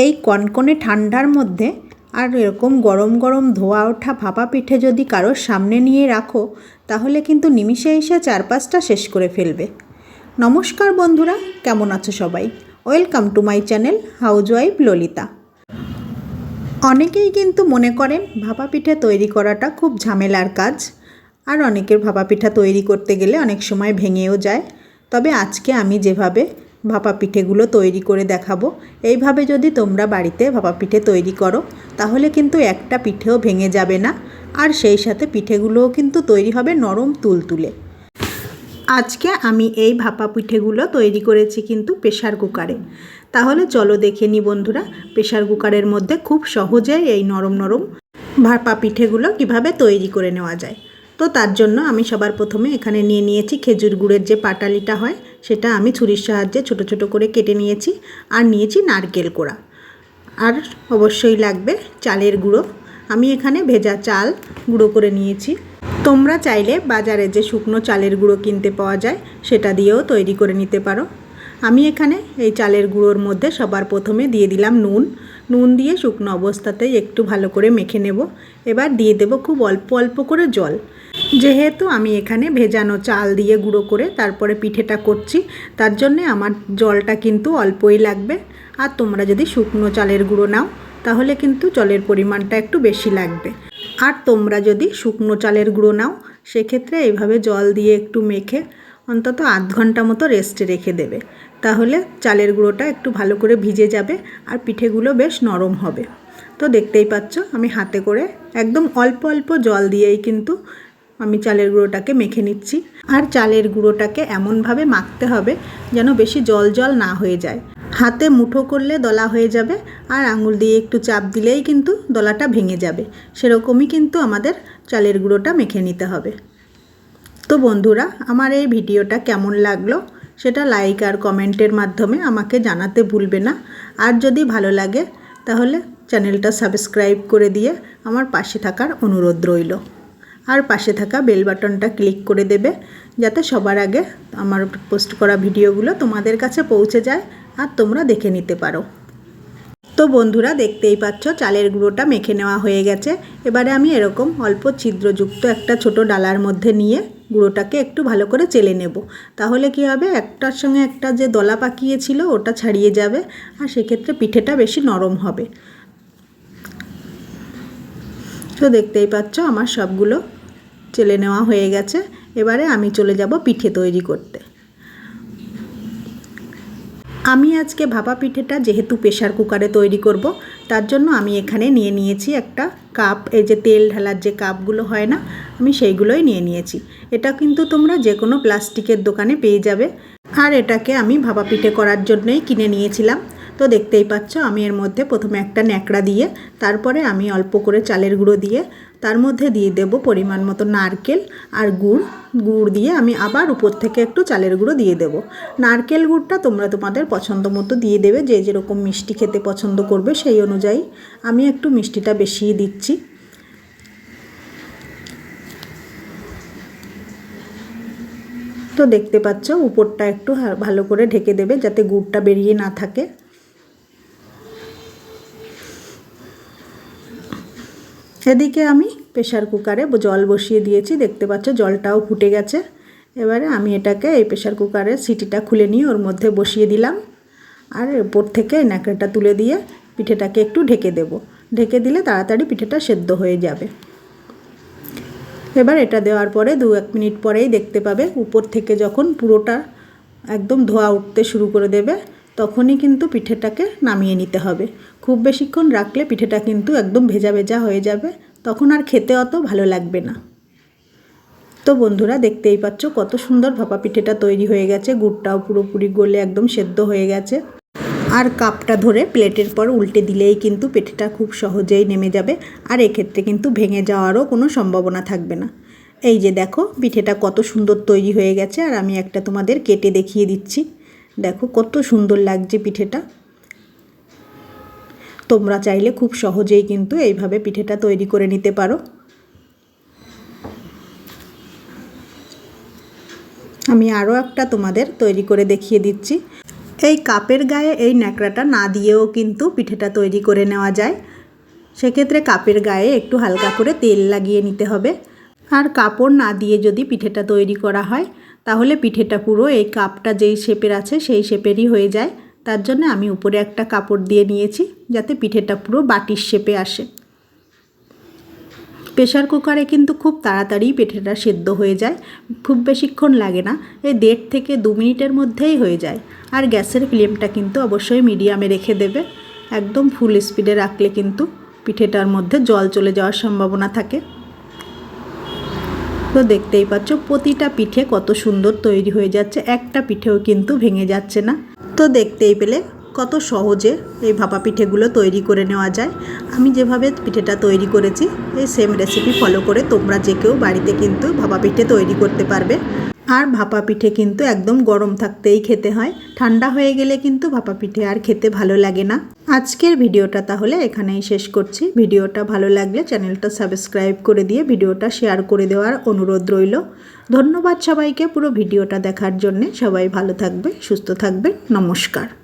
এই কনকনে ঠান্ডার মধ্যে আর এরকম গরম গরম ধোয়া ওঠা ভাপা পিঠে যদি কারোর সামনে নিয়ে রাখো, তাহলে কিন্তু নিমিষে এসে চার পাঁচটা শেষ করে ফেলবে। নমস্কার বন্ধুরা, কেমন আছো সবাই? Welcome to my channel housewife Lalita. অনেকেই কিন্তু মনে করেন ভাপা পিঠে তৈরি করাটা খুব ঝামেলার কাজ, আর অনেকের ভাপা পিঠা তৈরি করতে গেলে অনেক সময় ভেঙেও যায়। তবে আজকে আমি যেভাবে ভাপা পিঠেগুলো তৈরি করে দেখাবো। এইভাবে যদি তোমরা বাড়িতে ভাপা পিঠে তৈরি করো, তাহলে কিন্তু একটা পিঠেও ভেঙে যাবে না। আর সেই সাথে পিঠেগুলোও কিন্তু তৈরি হবে নরম তুলতুলে। আজকে আমি এই ভাপা পিঠেগুলো তৈরি করেছি কিন্তু প্রেশার কুকারে। তাহলে চলো দেখে নি বন্ধুরা প্রেশার কুকারের মধ্যে খুব সহজেই এই নরম নরম ভাপা পিঠেগুলো কীভাবে তৈরি করে নেওয়া যায়। তো তার জন্য আমি সবার প্রথমে এখানে নিয়ে নিয়েছি খেজুর গুড়ের যে পাটালিটা হয়, সেটা আমি ছুরির সাহায্যে ছোট ছোট করে কেটে নিয়েছি আর নিয়েছি নারকেল কোড়া। আর অবশ্যই লাগবে চালের গুঁড়ো। আমি এখানে ভেজা চাল গুঁড়ো করে নিয়েছি। তোমরা চাইলে বাজারে যে শুকনো চালের গুঁড়ো কিনতে পাওয়া যায়, সেটা দিয়েও তৈরি করে নিতে পারো। আমি এখানে এই চালের গুঁড়োর মধ্যে সবার প্রথমে দিয়ে দিলাম নুন। নুন দিয়ে শুকনো অবস্থাতেই একটু ভালো করে মেখে নেব। এবার দিয়ে দেব খুব অল্প অল্প করে জল। যেহেতু আমি এখানে ভেজানো চাল দিয়ে গুঁড়ো করে তারপরে পিঠেটা করছি, তার জন্যে আমার জলটা কিন্তু অল্পই লাগবে। আর তোমরা যদি শুকনো চালের গুঁড়ো নাও, তাহলে কিন্তু জলের পরিমাণটা একটু বেশি লাগবে। আর তোমরা যদি শুকনো চালের গুঁড়ো নাও, সেক্ষেত্রে এইভাবে জল দিয়ে একটু মেখে অন্তত আধ ঘণ্টা মতো রেস্টে রেখে দেবে। তাহলে চালের গুঁড়োটা একটু ভালো করে ভিজে যাবে আর পিঠেগুলো বেশ নরম হবে। তো দেখতেই পাচ্ছ, আমি হাতে করে একদম অল্প অল্প জল দিয়েই কিন্তু আমি চালের গুঁড়োটাকে মেখে নিচ্ছি। আর চালের গুঁড়োটাকে এমনভাবে মাখতে হবে যেন বেশি জল জল না হয়ে যায়। হাতে মুঠো করলে দলা হয়ে যাবে আর আঙুল দিয়ে একটু চাপ দিলেই কিন্তু দলাটা ভেঙে যাবে। সেরকমই কিন্তু আমাদের চালের গুঁড়োটা মেখে নিতে হবে। তো বন্ধুরা, আমার এই ভিডিওটা কেমন লাগল সেটা লাইক আর কমেন্টের মাধ্যমে আমাকে জানাতে ভুলবে না। আর যদি ভালো লাগে, তাহলে চ্যানেলটা সাবস্ক্রাইব করে দিয়ে আমার পাশে থাকার অনুরোধ রইল। আর পাশে থাকা বেল বাটনটা ক্লিক করে দেবে, যাতে সবার আগে আমার পোস্ট করা ভিডিওগুলো তোমাদের কাছে পৌঁছে যায় আর তোমরা দেখে নিতে পারো। তো বন্ধুরা, দেখতেই পাচ্ছ, চালের গুঁড়োটা মেখে নেওয়া হয়ে গেছে। এবারে আমি এরকম অল্প ছিদ্রযুক্ত একটা ছোট ডালার মধ্যে নিয়ে গুঁড়োটাকে একটু ভালো করে চেলে নেব। তাহলে কি হবে, একটার সঙ্গে একটা যে দলা পাকিয়েছিল, ওটা ছাড়িয়ে যাবে, আর সেক্ষেত্রে পিঠেটা বেশি নরম হবে। তো দেখতেই পাচ্ছ আমার সবগুলো চেলে নেওয়া হয়ে গেছে। এবারে আমি চলে যাব পিঠে তৈরি করতে। আমি আজকে ভাপা পিঠেটা যেহেতু প্রেশার কুকারে তৈরি করব, তার জন্য আমি এখানে নিয়ে নিয়েছি একটা কাপ। এই যে তেল ঢালার যে কাপগুলো হয় না, আমি সেইগুলোই নিয়ে নিয়েছি। এটা কিন্তু তোমরা যে কোনো প্লাস্টিকের দোকানে পেয়ে যাবে। আর এটাকে আমি ভাপা পিঠে করার জন্যই কিনে নিয়েছিলাম। তো দেখতেই পাচ্ছ, আমি এর মধ্যে প্রথমে একটা ন্যাকড়া দিয়ে, তারপরে আমি অল্প করে চালের গুঁড়ো দিয়ে, তার মধ্যে দিয়ে দেব পরিমাণ মতো নারকেল আর গুড়। গুড় দিয়ে আমি আবার উপর থেকে একটু চালের গুঁড়ো দিয়ে দেব। নারকেল গুড়টা তোমরা তোমাদের পছন্দ মতো দিয়ে দেবে, যে যেরকম মিষ্টি খেতে পছন্দ করবে সেই অনুযায়ী। আমি একটু মিষ্টিটা বেশিয়ে দিচ্ছি। তো দেখতে পাচ্ছ, উপরটা একটু ভালো করে ঢেকে দেবে যাতে গুড়টা বেরিয়ে না থাকে। এদিকে আমি প্রেশার কুকারে জল বসিয়ে দিয়েছি, দেখতে পাচ্ছ জলটাও ফুটে গেছে। এবারে আমি এটাকে এই প্রেশার কুকারের সিটিটা খুলে নিয়ে ওর মধ্যে বসিয়ে দিলাম। আর ওপর থেকে ন্যাকড়াটা তুলে দিয়ে পিঠেটাকে একটু ঢেকে দেব। ঢেকে দিলে তাড়াতাড়ি পিঠেটা সেদ্ধ হয়ে যাবে। এবার এটা দেওয়ার পরে দু এক মিনিট পরেই দেখতে পাবে উপর থেকে যখন পুরোটা একদম ধোয়া উঠতে শুরু করে দেবে, তখনই কিন্তু পিঠেটাকে নামিয়ে নিতে হবে। খুব বেশিক্ষণ রাখলে পিঠেটা কিন্তু একদম ভেজা ভেজা হয়ে যাবে, তখন আর খেতে অত ভালো লাগবে না। তো বন্ধুরা, দেখতেই পাচ্ছ কত সুন্দর ভাপা পিঠেটা তৈরি হয়ে গেছে, গুড়টাও পুরোপুরি গলে একদম সেদ্ধ হয়ে গেছে। আর কাপটা ধরে প্লেটের পর উল্টে দিলেই কিন্তু পিঠেটা খুব সহজেই নেমে যাবে, আর এক্ষেত্রে কিন্তু ভেঙে যাওয়ারও কোনো সম্ভাবনা থাকবে না। এই যে দেখো, পিঠেটা কত সুন্দর তৈরি হয়ে গেছে, আর আমি একটা তোমাদের কেটে দেখিয়ে দিচ্ছি। দেখো কত সুন্দর লাগছে পিঠেটা। তোমরা চাইলে খুব সহজেই কিন্তু এইভাবে পিঠেটা তৈরি করে নিতে পারো। আমি আরও একটা তোমাদের তৈরি করে দেখিয়ে দিচ্ছি। এই কাপের গায়ে এই ন্যাকড়াটা না দিয়েও কিন্তু পিঠেটা তৈরি করে নেওয়া যায়। সেক্ষেত্রে কাপের গায়ে একটু হালকা করে তেল লাগিয়ে নিতে হবে। আর কাপড় না দিয়ে যদি পিঠেটা তৈরি করা হয়, তাহলে পিঠেটা পুরো এই কাপটা যেই শেপের আছে সেই শেপেরই হয়ে যায়। তার জন্য আমি উপরে একটা কাপড় দিয়ে নিয়েছি যাতে পিঠেটা পুরো বাটির শেপে আসে। প্রেশার কুকারে কিন্তু খুব তাড়াতাড়ি পিঠেটা সেদ্ধ হয়ে যায়। খুব বেশিক্ষণ লাগে না, এই দেড় থেকে দু মিনিটের মধ্যেই হয়ে যায়। আর গ্যাসের ফ্লেমটা কিন্তু অবশ্যই মিডিয়ামে রেখে দেবে। একদম ফুল স্পিডে রাখলে কিন্তু পিঠেটার মধ্যে জল চলে যাওয়ার সম্ভাবনা থাকে। তো দেখতেই পাচ্ছ, প্রতিটা পিঠে কত সুন্দর তৈরি হয়ে যাচ্ছে। একটা পিঠেও কিন্তু ভেঙে যাচ্ছে না। তো দেখতেই পেলে কত সহজে এই ভাপা পিঠেগুলো তৈরি করে নেওয়া যায়। আমি যেভাবে পিঠেটা তৈরি করেছি, এই সেম রেসিপি ফলো করে তোমরা যে কেউ বাড়িতে কিন্তু ভাপা পিঠে তৈরি করতে পারবে। আর ভাপা পিঠে কিন্তু একদম গরম থাকতেই খেতে হয়। ঠান্ডা হয়ে গেলে কিন্তু ভাপা পিঠে আর খেতে ভালো লাগে না। আজকের ভিডিওটা তাহলে এখানেই শেষ করছি। ভিডিওটা ভালো লাগলে চ্যানেলটা সাবস্ক্রাইব করে দিয়ে ভিডিওটা শেয়ার করে দেওয়ার অনুরোধ রইল। ধন্যবাদ সবাইকে পুরো ভিডিওটা দেখার জন্যে। সবাই ভালো থাকবে সুস্থ থাকবে নমস্কার।